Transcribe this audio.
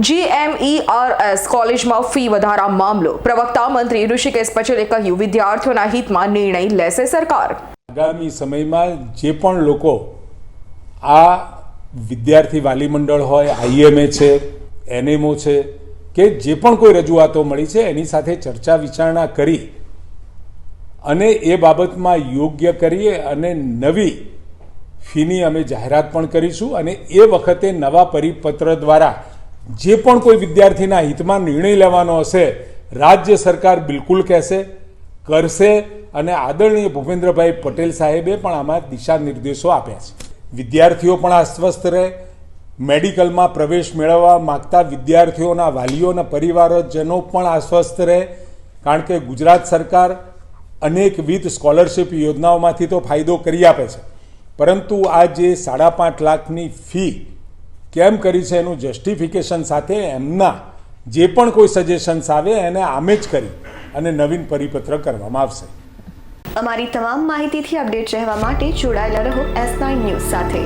GMERS કોલેજમાં fee વધારા મામલો. પ્રવક્તા મંત્રી ઋષિકેશ પટેલે કહ્યું, વિદ્યાર્થીઓના હિતમાં નિર્ણય લેશે સરકાર. આગામી સમયમાં જે પણ લોકો આ વિદ્યાર્થી વાલી મંડળ હોય આઈએમએ છે એનએમઓ છે, કે જે પણ કોઈ રજૂઆતો મળી છે, એની સાથે ચર્ચા વિચારણા કરી અને એ બાબતમાં યોગ્ય કરીએ અને નવી ફીની અમે જાહેરાત પણ કરીશું અને એ વખતે નવા પરિપત્ર દ્વારા જે પણ કોઈ વિદ્યાર્થીના હિતમાં નિર્ણય લેવાનો હશે, રાજ્ય સરકાર બિલકુલ કહેશે, કરશે અને આદરણીય ભૂપેન્દ્રભાઈ પટેલ સાહેબે પણ આમાં દિશા નિર્દેશો આપ્યા છે. વિદ્યાર્થીઓ પણ આશ્વસ્ત રહે, મેડિકલમાં પ્રવેશ મેળવવા માગતા વિદ્યાર્થીઓના વાલીઓના પરિવારજનો પણ આશ્વસ્ત રહે, કારણ કે ગુજરાત સરકાર અનેકવિધ સ્કોલરશિપ યોજનાઓમાંથી તો ફાયદો કરી આપે છે. પરંતુ આ જે સાડા પાંચ લાખની ફી કેમ કરી છે એનું જસ્ટિફિકેશન સાથે એમના જે પણ કોઈ સજેશન્સ આવે એને આમે જ કરી અને નવીન પરિપત્ર કરવામાં આવશે. અમારી તમામ માહિતીથી અપડેટ રહેવા માટે જોડાયેલા રહો એસ નાઇન ન્યૂઝ સાથે.